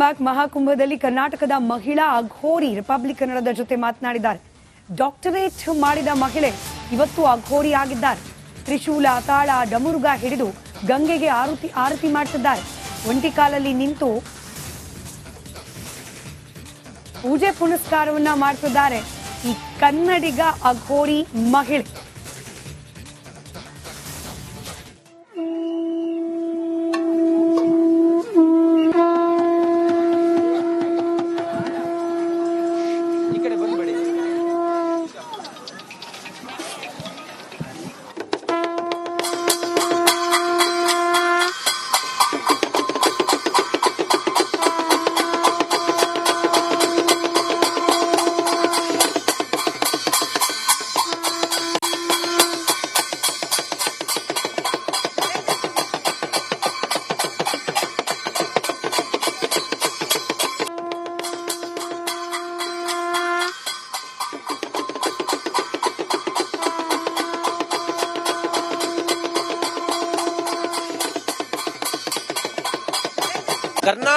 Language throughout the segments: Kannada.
ಬ್ಯಾಕ್ ಮಹಾಕುಂಭದಲ್ಲಿ ಕರ್ನಾಟಕದ ಮಹಿಳಾ ಅಘೋರಿ ರಿಪಬ್ಲಿಕ್ ಕನ್ನಡದ ಜೊತೆ ಮಾತನಾಡಿದ್ದಾರೆ. ಡಾಕ್ಟರೇಟ್ ಮಾಡಿದ ಮಹಿಳೆ ಇವತ್ತು ಅಘೋರಿ ಆಗಿದ್ದಾರೆ. ತ್ರಿಶೂಲ ತಾಳ ಡಮುರುಗ ಹಿಡಿದು ಗಂಗೆಗೆ ಆರತಿ ಆರತಿ ಮಾಡ್ತಿದ್ದಾರೆ. ಒಂಟಿ ಕಾಲಲ್ಲಿ ನಿಂತು ಪೂಜೆ ಪುನಸ್ಕಾರವನ್ನ ಮಾಡ್ತಿದ್ದಾರೆ ಈ ಕನ್ನಡಿಗ ಅಘೋರಿ ಮಹಿಳೆ.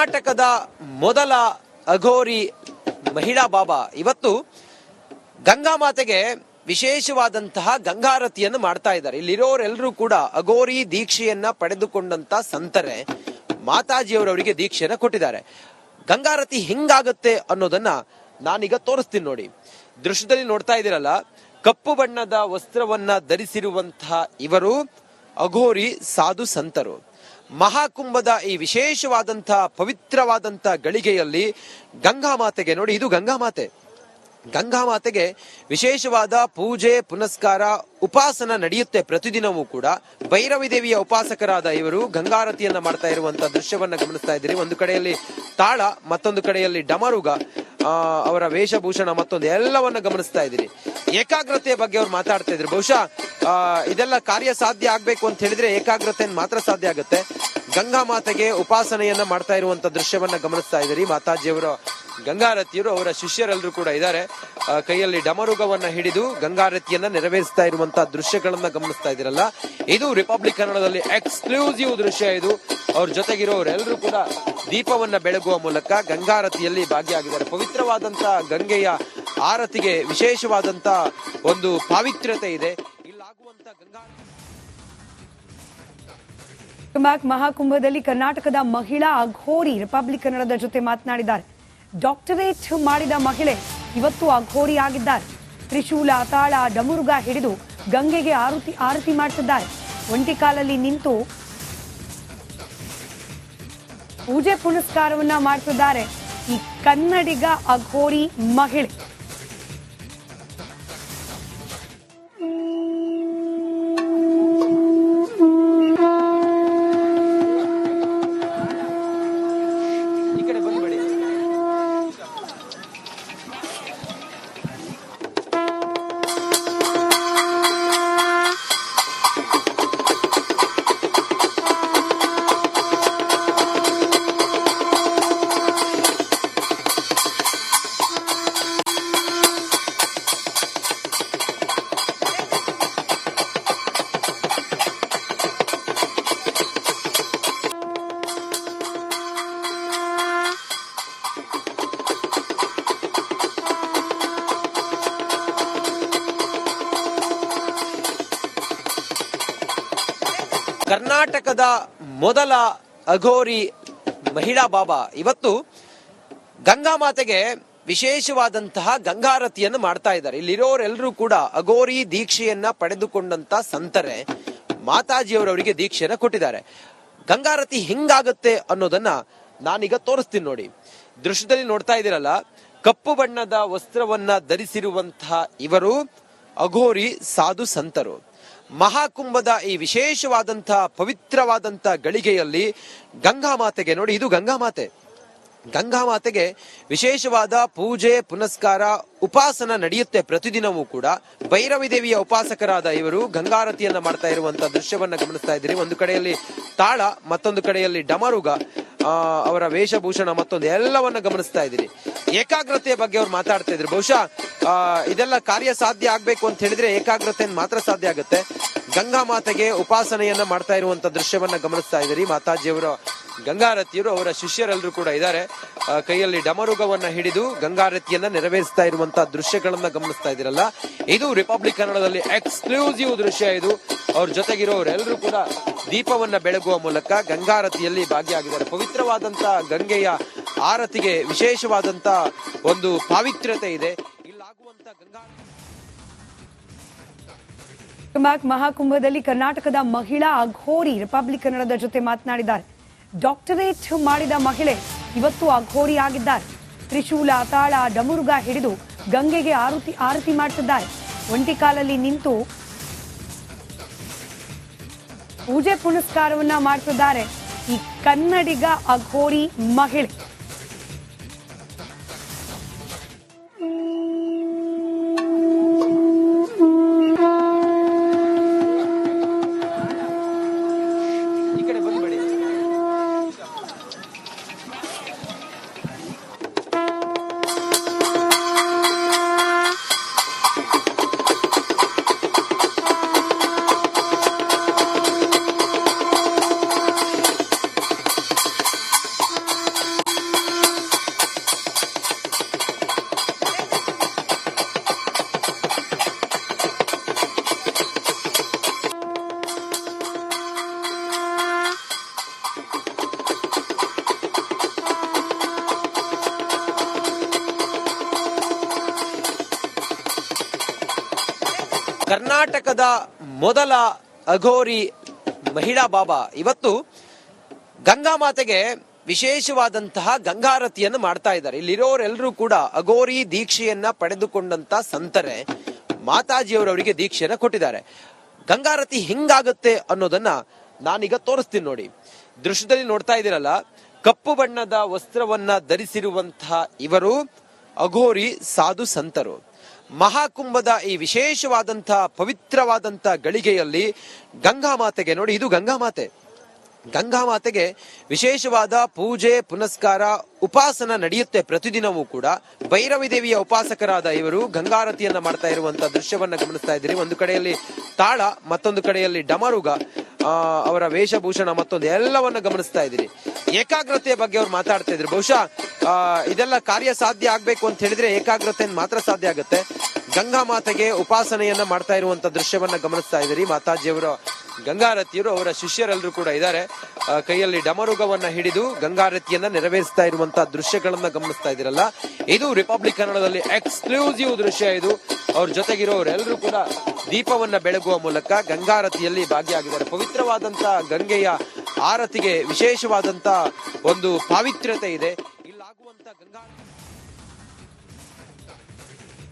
ಕರ್ನಾಟಕದ ಮೊದಲ ಅಘೋರಿ ಮಹಿಳಾ ಬಾಬಾ. ಇವತ್ತು ಗಂಗಾ ಮಾತೆಗೆ ವಿಶೇಷವಾದಂತಹ ಗಂಗಾರತಿಯನ್ನು ಮಾಡ್ತಾ ಇದ್ದಾರೆ. ಇಲ್ಲಿರೋರೆಲ್ಲರೂ ಕೂಡ ಅಘೋರಿ ದೀಕ್ಷೆಯನ್ನ ಪಡೆದುಕೊಂಡಂತ ಸಂತರೆ ಮಾತಾಜಿಯವರವರಿಗೆ ದೀಕ್ಷೆಯನ್ನ ಕೊಟ್ಟಿದ್ದಾರೆ. ಗಂಗಾರತಿ ಹೆಂಗಾಗತ್ತೆ ಅನ್ನೋದನ್ನ ನಾನೀಗ ತೋರಿಸ್ತೀನಿ ನೋಡಿ. ದೃಶ್ಯದಲ್ಲಿ ನೋಡ್ತಾ ಇದ್ದೀರಲ್ಲ, ಕಪ್ಪು ಬಣ್ಣದ ವಸ್ತ್ರವನ್ನ ಧರಿಸಿರುವಂತಹ ಇವರು ಅಘೋರಿ ಸಾಧು ಸಂತರು. ಮಹಾಕುಂಭದ ಈ ವಿಶೇಷವಾದಂತಹ ಪವಿತ್ರವಾದಂತ ಗಳಿಗೆಯಲ್ಲಿ ಗಂಗಾ ಮಾತೆಗೆ ನೋಡಿ, ಇದು ಗಂಗಾ ಮಾತೆ. ಗಂಗಾ ಮಾತೆಗೆ ವಿಶೇಷವಾದ ಪೂಜೆ, ಪುನಸ್ಕಾರ, ಉಪಾಸನ ನಡೆಯುತ್ತೆ ಪ್ರತಿದಿನವೂ ಕೂಡ. ಭೈರವಿ ದೇವಿಯ ಉಪಾಸಕರಾದ ಇವರು ಗಂಗಾರತಿಯನ್ನ ಮಾಡ್ತಾ ಇರುವಂತಹ ದೃಶ್ಯವನ್ನ ಗಮನಿಸ್ತಾ ಇದ್ದೀರಿ. ಒಂದು ಕಡೆಯಲ್ಲಿ ತಾಳ, ಮತ್ತೊಂದು ಕಡೆಯಲ್ಲಿ ಡಮರುಗ ಅವರ ವೇಷಭೂಷಣ ಮತ್ತೊಂದು ಎಲ್ಲವನ್ನ ಗಮನಿಸ್ತಾ ಇದ್ದೀರಿ. ಏಕಾಗ್ರತೆಯ ಬಗ್ಗೆ ಅವ್ರು ಮಾತಾಡ್ತಾ ಇದ್ರು. ಬಹುಶಃ ಇದೆಲ್ಲ ಕಾರ್ಯ ಸಾಧ್ಯ ಆಗ್ಬೇಕು ಅಂತ ಹೇಳಿದ್ರೆ ಏಕಾಗ್ರತೆ ಮಾತ್ರ ಸಾಧ್ಯ ಆಗುತ್ತೆ. ಗಂಗಾ ಮಾತೆಗೆ ಉಪಾಸನೆಯನ್ನ ಮಾಡ್ತಾ ಇರುವಂತ ದೃಶ್ಯವನ್ನ ಗಮನಿಸ್ತಾ ಇದ್ದೀರಿ. ಮಾತಾಜಿಯವರ, ಗಂಗಾರತಿಯರು, ಅವರ ಶಿಷ್ಯರೆಲ್ಲರೂ ಕೂಡ ಇದ್ದಾರೆ. ಕೈಯಲ್ಲಿ ಡಮರುಗವನ್ನ ಹಿಡಿದು ಗಂಗಾರತಿಯನ್ನ ನೆರವೇರಿಸ್ತಾ ಇರುವಂತಹ ದೃಶ್ಯಗಳನ್ನ ಗಮನಿಸ್ತಾ ಇದ್ದೀರಲ್ಲ. ಇದು ರಿಪಬ್ಲಿಕ್ ಕನ್ನಡದಲ್ಲಿ ಎಕ್ಸ್ಕ್ಲೂಸಿವ್ ದೃಶ್ಯ ಇದು. ಅವ್ರ ಜೊತೆಗಿರೋರೆಲ್ಲರೂ ಕೂಡ ದೀಪವನ್ನ ಬೆಳಗುವ ಮೂಲಕ ಗಂಗಾರತಿಯಲ್ಲಿ ಭಾಗಿಯಾಗಿದ್ದಾರೆ. ಪವಿತ್ರವಾದಂತಹ ಗಂಗೆಯ ಆರತಿಗೆ ವಿಶೇಷವಾದಂತಹ ಒಂದು ಪಾವಿತ್ರ್ಯತೆ ಇದೆ. ಬ್ಯಾಕ್ ಮಹಾಕುಂಭದಲ್ಲಿ ಕರ್ನಾಟಕದ ಮಹಿಳಾ ಅಘೋರಿ ರಿಪಬ್ಲಿಕ್ ಕನ್ನಡದ ಜೊತೆ ಮಾತನಾಡಿದ್ದಾರೆ. ಡಾಕ್ಟರೇಟ್ ಮಾಡಿದ ಮಹಿಳೆ ಇವತ್ತು ಅಘೋರಿ ಆಗಿದ್ದಾರೆ. ತ್ರಿಶೂಲ ತಾಳ ಡಮುರುಗ ಹಿಡಿದು ಗಂಗೆಗೆ ಆರತಿ ಆರತಿ ಮಾಡ್ತಿದ್ದಾರೆ. ಒಂಟಿ ಕಾಲಲ್ಲಿ ನಿಂತು ಪೂಜೆ ಪುನಸ್ಕಾರವನ್ನ ಮಾಡ್ತಿದ್ದಾರೆ ಈ ಕನ್ನಡಿಗ ಅಘೋರಿ ಮಹಿಳೆ. ಕರ್ನಾಟಕದ ಮೊದಲ ಅಘೋರಿ ಮಹಿಳಾ ಬಾಬಾ. ಇವತ್ತು ಗಂಗಾ ಮಾತೆಗೆ ವಿಶೇಷವಾದಂತಹ ಗಂಗಾರತಿಯನ್ನು ಮಾಡ್ತಾ ಇದ್ದಾರೆ. ಇಲ್ಲಿರೋರೆಲ್ಲರೂ ಕೂಡ ಅಘೋರಿ ದೀಕ್ಷೆಯನ್ನ ಪಡೆದುಕೊಂಡಂತ ಸಂತರೆ ಮಾತಾಜಿಯವರವರಿಗೆ ದೀಕ್ಷೆಯನ್ನ ಕೊಟ್ಟಿದ್ದಾರೆ. ಗಂಗಾರತಿ ಹೆಂಗಾಗತ್ತೆ ಅನ್ನೋದನ್ನ ನಾನೀಗ ತೋರಿಸ್ತೀನಿ ನೋಡಿ. ದೃಶ್ಯದಲ್ಲಿ ನೋಡ್ತಾ ಇದ್ದೀರಲ್ಲ, ಕಪ್ಪು ಬಣ್ಣದ ವಸ್ತ್ರವನ್ನ ಧರಿಸಿರುವಂತಹ ಇವರು ಅಘೋರಿ ಸಾಧು ಸಂತರು. ಮಹಾಕುಂಭದ ಈ ವಿಶೇಷವಾದಂತಹ ಪವಿತ್ರವಾದಂತ ಗಳಿಗೆಯಲ್ಲಿ ಗಂಗಾ ಮಾತೆಗೆ ನೋಡಿ, ಇದು ಗಂಗಾ ಮಾತೆ. ಗಂಗಾ ಮಾತೆಗೆ ವಿಶೇಷವಾದ ಪೂಜೆ, ಪುನಸ್ಕಾರ, ಉಪಾಸನ ನಡೆಯುತ್ತೆ ಪ್ರತಿದಿನವೂ ಕೂಡ. ಭೈರವಿ ದೇವಿಯ ಉಪಾಸಕರಾದ ಇವರು ಗಂಗಾರತಿಯನ್ನ ಮಾಡ್ತಾ ಇರುವಂತಹ ದೃಶ್ಯವನ್ನ ಗಮನಿಸ್ತಾ ಇದ್ದೀರಿ. ಒಂದು ಕಡೆಯಲ್ಲಿ ತಾಳ, ಮತ್ತೊಂದು ಕಡೆಯಲ್ಲಿ ಡಮರುಗ. ಅವರ ವೇಷಭೂಷಣ ಮತ್ತೊಂದು ಎಲ್ಲವನ್ನ ಗಮನಿಸ್ತಾ ಇದ್ದೀರಿ ಏಕಾಗ್ರತೆಯ ಬಗ್ಗೆ ಅವ್ರು ಮಾತಾಡ್ತಾ ಇದ್ರು. ಬಹುಶಃ ಆ, ಇದೆಲ್ಲ ಕಾರ್ಯ ಸಾಧ್ಯ ಆಗ್ಬೇಕು ಅಂತ ಹೇಳಿದ್ರೆ ಏಕಾಗ್ರತೆಯನ್ನು ಮಾತ್ರ ಸಾಧ್ಯ ಆಗುತ್ತೆ. ಗಂಗಾ ಮಾತೆಗೆ ಉಪಾಸನೆಯನ್ನ ಮಾಡ್ತಾ ಇರುವಂತ ದೃಶ್ಯವನ್ನ ಗಮನಿಸ್ತಾ ಇದ್ದೀರಿ. ಮಾತಾಜಿಯವರ ಗಂಗಾರತಿಯರು ಅವರ ಶಿಷ್ಯರೆಲ್ಲರೂ ಕೂಡ ಇದ್ದಾರೆ. ಕೈಯಲ್ಲಿ ಡಮರುಗವನ್ನ ಹಿಡಿದು ಗಂಗಾರತಿಯನ್ನ ನೆರವೇರಿಸ್ತಾ ಇರುವಂತಹ ದೃಶ್ಯಗಳನ್ನ ಗಮನಿಸ್ತಾ ಇದ್ದೀರಲ್ಲ. ಇದು ರಿಪಬ್ಲಿಕ್ ಕನ್ನಡದಲ್ಲಿ ಎಕ್ಸ್ಕ್ಲೂಸಿವ್ ದೃಶ್ಯ ಇದು. ಅವ್ರ ಜೊತೆಗಿರೋರೆಲ್ಲರೂ ಕೂಡ ದೀಪವನ್ನ ಬೆಳಗುವ ಮೂಲಕ ಗಂಗಾರತಿಯಲ್ಲಿ ಭಾಗಿಯಾಗಿದ್ದಾರೆ. ಪವಿತ್ರವಾದಂತಹ ಗಂಗೆಯ ಆರತಿಗೆ ವಿಶೇಷವಾದಂತ ಒಂದು ಪಾವಿತ್ರ್ಯತೆ ಇದೆ. ಇಲ್ಲಾಗುವಂತ ಗಂಗಾ ಮಹಾಕುಂಭದಲ್ಲಿ ಕರ್ನಾಟಕದ ಮಹಿಳಾ ಅಘೋರಿ ರಿಪಬ್ಲಿಕ್ ಕನ್ನಡದ ಜೊತೆ ಮಾತನಾಡಿದ್ದಾರೆ. ಡಾಕ್ಟರೇಟ್ ಮಾಡಿದ ಮಹಿಳೆ ಇವತ್ತು ಅಘೋರಿ ಆಗಿದ್ದಾರೆ. ತ್ರಿಶೂಲ ತಾಳ ಡಮುರುಗ ಹಿಡಿದು ಗಂಗೆಗೆ ಆರತಿ ಆರತಿ ಮಾಡ್ತಿದ್ದಾರೆ. ಒಂಟಿ ಕಾಲಲ್ಲಿ ನಿಂತು ಪೂಜೆ ಪುನಸ್ಕಾರವನ್ನ ಮಾಡ್ತಿದ್ದಾರೆ. ಈ ಕನ್ನಡಿಗ ಅಘೋರಿ ಮಹಿಳೆ. ಕರ್ನಾಟಕದ ಮೊದಲ ಅಘೋರಿ ಮಹಿಳಾ ಬಾಬಾ. ಇವತ್ತು ಗಂಗಾ ಮಾತೆಗೆ ವಿಶೇಷವಾದಂತಹ ಗಂಗಾರತಿಯನ್ನು ಮಾಡ್ತಾ ಇದ್ದಾರೆ. ಇಲ್ಲಿರೋರೆಲ್ಲರೂ ಕೂಡ ಅಘೋರಿ ದೀಕ್ಷೆಯನ್ನ ಪಡೆದುಕೊಂಡಂತ ಸಂತರೆ ಮಾತಾಜಿಯವರವರಿಗೆ ದೀಕ್ಷೆಯನ್ನ ಕೊಟ್ಟಿದ್ದಾರೆ. ಗಂಗಾರತಿ ಹೆಂಗಾಗುತ್ತೆ ಅನ್ನೋದನ್ನ ನಾನೀಗ ತೋರಿಸ್ತೀನಿ ನೋಡಿ. ದೃಶ್ಯದಲ್ಲಿ ನೋಡ್ತಾ ಇದ್ದೀರಲ್ಲ, ಕಪ್ಪು ಬಣ್ಣದ ವಸ್ತ್ರವನ್ನ ಧರಿಸಿರುವಂತಹ ಇವರು ಅಘೋರಿ ಸಾಧು ಸಂತರು. ಮಹಾಕುಂಭದ ಈ ವಿಶೇಷವಾದಂತಹ ಪವಿತ್ರವಾದಂತ ಗಳಿಗೆಯಲ್ಲಿ ಗಂಗಾ ಮಾತೆಗೆ ನೋಡಿ, ಇದು ಗಂಗಾ ಮಾತೆ. ಗಂಗಾ ಮಾತೆಗೆ ವಿಶೇಷವಾದ ಪೂಜೆ, ಪುನಸ್ಕಾರ, ಉಪಾಸನ ನಡೆಯುತ್ತೆ ಪ್ರತಿದಿನವೂ ಕೂಡ. ಭೈರವಿ ದೇವಿಯ ಉಪಾಸಕರಾದ ಇವರು ಗಂಗಾರತಿಯನ್ನ ಮಾಡ್ತಾ ಇರುವಂತಹ ದೃಶ್ಯವನ್ನ ಗಮನಿಸ್ತಾ ಇದ್ದೀರಿ. ಒಂದು ಕಡೆಯಲ್ಲಿ ತಾಳ, ಮತ್ತೊಂದು ಕಡೆಯಲ್ಲಿ ಡಮರುಗ ಅವರ ವೇಷಭೂಷಣ ಮತ್ತೊಂದು ಎಲ್ಲವನ್ನ ಗಮನಿಸ್ತಾ ಇದ್ದೀರಿ. ಏಕಾಗ್ರತೆಯ ಬಗ್ಗೆ ಅವ್ರು ಮಾತಾಡ್ತಾ ಇದ್ರು. ಬಹುಶಃ ಇದೆಲ್ಲ ಕಾರ್ಯ ಸಾಧ್ಯ ಆಗ್ಬೇಕು ಅಂತ ಹೇಳಿದ್ರೆ ಏಕಾಗ್ರತೆ ಮಾತ್ರ ಸಾಧ್ಯ ಆಗುತ್ತೆ. ಗಂಗಾ ಮಾತೆಗೆ ಉಪಾಸನೆಯನ್ನ ಮಾಡ್ತಾ ಇರುವಂತ ದೃಶ್ಯವನ್ನ ಗಮನಿಸ್ತಾ ಇದ್ದೀರಿ. ಮಾತಾಜಿಯವರು ಗಂಗಾರತಿಯರು ಅವರ ಶಿಷ್ಯರೆಲ್ಲರೂ ಕೂಡ ಇದ್ದಾರೆ. ಕೈಯಲ್ಲಿ ಡಮರುಗವನ್ನ ಹಿಡಿದು ಗಂಗಾರತಿಯನ್ನ ನೆರವೇರಿಸ್ತಾ ಇರುವಂತಹ ದೃಶ್ಯಗಳನ್ನ ಗಮನಿಸ್ತಾ ಇದ್ದೀರಲ್ಲ. ಇದು ರಿಪಬ್ಲಿಕ್ ಕನ್ನಡದಲ್ಲಿ ಎಕ್ಸ್ಕ್ಲೂಸಿವ್ ದೃಶ್ಯ ಇದು. ಅವ್ರ ಜೊತೆಗಿರೋರೆಲ್ಲರೂ ಕೂಡ ದೀಪವನ್ನ ಬೆಳಗುವ ಮೂಲಕ ಗಂಗಾರತಿಯಲ್ಲಿ ಭಾಗಿಯಾಗಿದ್ದಾರೆ. ಪವಿತ್ರವಾದಂತಹ ಗಂಗೆಯ ಆರತಿಗೆ ವಿಶೇಷವಾದಂತಹ ಒಂದು ಪಾವಿತ್ರ್ಯತೆ ಇದೆ.